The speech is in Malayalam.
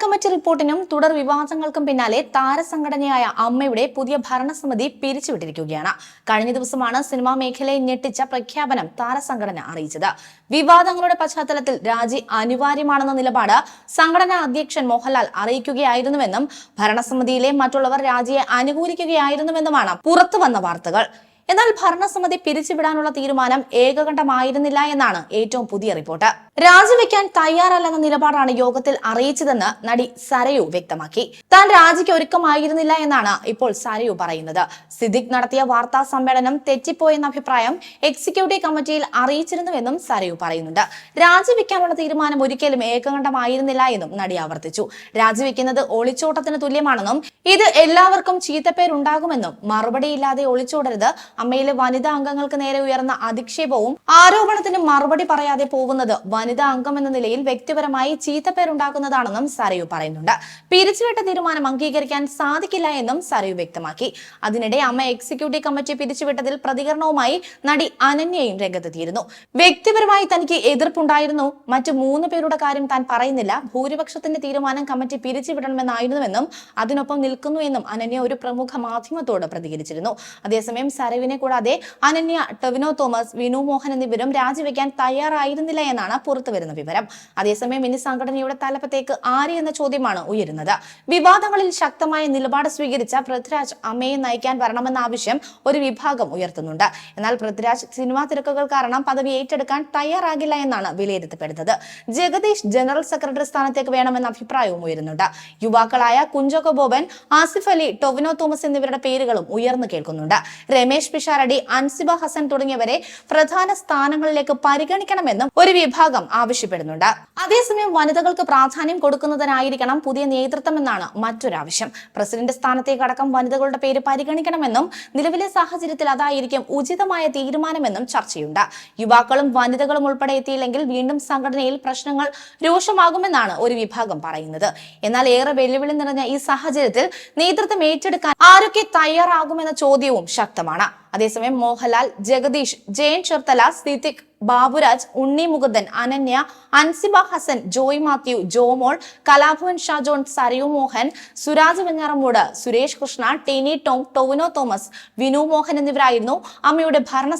കമ്മിറ്റി റിപ്പോർട്ടിനും തുടർ വിവാദങ്ങൾക്കും പിന്നാലെ താരസംഘടനയായ അമ്മയുടെ പുതിയ ഭരണസമിതി പിരിച്ചുവിട്ടിരിക്കുകയാണ്. കഴിഞ്ഞ ദിവസമാണ് സിനിമാ മേഖലയെ ഞെട്ടിച്ച പ്രഖ്യാപനം താരസംഘടന അറിയിച്ചത്. വിവാദങ്ങളുടെ പശ്ചാത്തലത്തിൽ രാജി അനിവാര്യമാണെന്ന നിലപാട് സംഘടനാ അധ്യക്ഷൻ മോഹൻലാൽ അറിയിക്കുകയായിരുന്നുവെന്നും ഭരണസമിതിയിലെ മറ്റുള്ളവർ രാജിയെ അനുകൂലിക്കുകയായിരുന്നുവെന്നുമാണ് പുറത്തുവന്ന വാർത്തകൾ. എന്നാൽ ഭരണസമിതി പിരിച്ചുവിടാനുള്ള തീരുമാനം ഏകകണ്ഠമായിരുന്നില്ല എന്നാണ് ഏറ്റവും പുതിയ റിപ്പോർട്ട്. രാജിവെക്കാൻ തയ്യാറല്ലെന്ന നിലപാടാണ് യോഗത്തിൽ അറിയിച്ചതെന്ന് നടി സരയു വ്യക്തമാക്കി. താൻ രാജിക്ക് ഒരുക്കമായിരുന്നില്ല എന്നാണ് ഇപ്പോൾ സരയു പറയുന്നത്. സിദ്ദിഖ് നടത്തിയ വാർത്താ സമ്മേളനം തെറ്റിപ്പോയെന്ന അഭിപ്രായം എക്സിക്യൂട്ടീവ് കമ്മിറ്റിയിൽ അറിയിച്ചിരുന്നുവെന്നും സരയു പറയുന്നുണ്ട്. രാജിവെക്കാനുള്ള തീരുമാനം ഒരിക്കലും ഏകകണ്ഠമായിരുന്നില്ല എന്നും നടി ആവർത്തിച്ചു. രാജിവെക്കുന്നത് ഒളിച്ചോട്ടത്തിന് തുല്യമാണെന്നും ഇത് എല്ലാവർക്കും ചീത്തപ്പേരുണ്ടാകുമെന്നും മറുപടിയില്ലാതെ ഒളിച്ചോടരുത് അമ്മയിലെ വനിതാ അംഗങ്ങൾക്ക് നേരെ ഉയർന്ന അധിക്ഷേപവും ആരോപണത്തിന് മറുപടി പറയാതെ പോകുന്നത് വനിതാ അംഗം എന്ന നിലയിൽ വ്യക്തിപരമായി ചീത്തപ്പേരുണ്ടാക്കുന്നതാണെന്നും സരയു പറയുന്നുണ്ട്. പിരിച്ചുവിട്ട തീരുമാനം അംഗീകരിക്കാൻ സാധിക്കില്ല എന്നും സരയു വ്യക്തമാക്കി. അതിനിടെ അമ്മ എക്സിക്യൂട്ടീവ് കമ്മിറ്റി പിരിച്ചുവിട്ടതിൽ പ്രതികരണവുമായി നടി അനന്യയും രംഗത്തെത്തിയിരുന്നു. വ്യക്തിപരമായി തനിക്ക് എതിർപ്പുണ്ടായിരുന്നു. മറ്റു മൂന്ന് പേരുടെ കാര്യം താൻ പറയുന്നില്ല. ഭൂരിപക്ഷത്തിന്റെ തീരുമാനം കമ്മിറ്റി പിരിച്ചുവിടണമെന്നായിരുന്നുവെന്നും അതിനൊപ്പം നിൽക്കുന്നു എന്നും അനന്യ ഒരു പ്രമുഖ മാധ്യമത്തോട് പ്രതികരിച്ചിരുന്നു. അതേസമയം സരവിനെ കൂടാതെ അനന്യ ടെവിനോ തോമസ് വിനു മോഹൻ എന്നിവരും രാജിവെക്കാൻ തയ്യാറായിരുന്നില്ല എന്നാണ് പുറത്തുവരുന്ന വിവരം. അതേസമയം മിനി സംഘടനയുടെ തലപ്പത്തേക്ക് ആര് എന്ന ചോദ്യമാണ് ഉയരുന്നത്. വിവാദങ്ങളിൽ ശക്തമായ നിലപാട് സ്വീകരിച്ച പൃഥ്വിരാജ് അമ്മയെ നയിക്കാൻ വരണമെന്ന ആവശ്യം ഒരു വിഭാഗം ഉയർത്തുന്നുണ്ട്. എന്നാൽ പൃഥ്വിരാജ് സിനിമാ തിരക്കുകൾ കാരണം പദവി ഏറ്റെടുക്കാൻ തയ്യാറാകില്ല എന്നാണ് വിലയിരുത്തപ്പെടുന്നത്. ജഗദീഷ് ജനറൽ സെക്രട്ടറി സ്ഥാനത്തേക്ക് വേണമെന്ന അഭിപ്രായവും ഉയരുന്നുണ്ട്. യുവാക്കളായ കുഞ്ചോക്കോ ബോബൻ ആസിഫ് അലി ടൊവിനോ തോമസ് എന്നിവരുടെ പേരുകളും ഉയർന്നു കേൾക്കുന്നുണ്ട്. രമേശ് പിഷാരടി അൻസിബ ഹസൻ തുടങ്ങിയവരെ പ്രധാന സ്ഥാനങ്ങളിലേക്ക് പരിഗണിക്കണമെന്നും ഒരു വിഭാഗം ആവശ്യപ്പെടുന്നുണ്ട്. അതേസമയം വനിതകൾക്ക് പ്രാധാന്യം കൊടുക്കുന്നതിനായിരിക്കണം പുതിയ നേതൃത്വം എന്നാണ് മറ്റൊരാവശ്യം. പ്രസിഡന്റ് സ്ഥാനത്തേക്കടക്കം വനിതകളുടെ പേര് പരിഗണിക്കണമെന്നും നിലവിലെ സാഹചര്യത്തിൽ അതായിരിക്കും ഉചിതമായ തീരുമാനമെന്നും ചർച്ചയുണ്ട്. യുവാക്കളും വനിതകളും ഉൾപ്പെടെ എത്തിയില്ലെങ്കിൽ വീണ്ടും സംഘടനയിൽ പ്രശ്നങ്ങൾ രൂക്ഷമാകുമെന്നാണ് ഒരു വിഭാഗം പറയുന്നത്. എന്നാൽ ഏറെ വെല്ലുവിളി നിറഞ്ഞ ഈ സാഹചര്യത്തിൽ നേതൃത്വം ഏറ്റെടുക്കാൻ ആരൊക്കെ തയ്യാറാകുമെന്ന ചോദ്യവും ശക്തമാണ്. അതേസമയം മോഹൻലാൽ ജഗദീഷ് ജയൻ ചെർത്തല സിദ്ദിഖ് ബാബുരാജ് ഉണ്ണി മുകുന്ദൻ അനന്യ അൻസിബ ഹസൻ ജോയ് മാത്യു ജോമോൾ കലാഭവൻ ഷാജോൺ സരയു മോഹൻ സുരാജ് വെഞ്ഞാറമൂട് സുരേഷ് കൃഷ്ണ ടീനി ടോം ടോവിനോ തോമസ് വിനു മോഹൻ എന്നിവരായിരുന്നു അമ്മയുടെ ഭരണ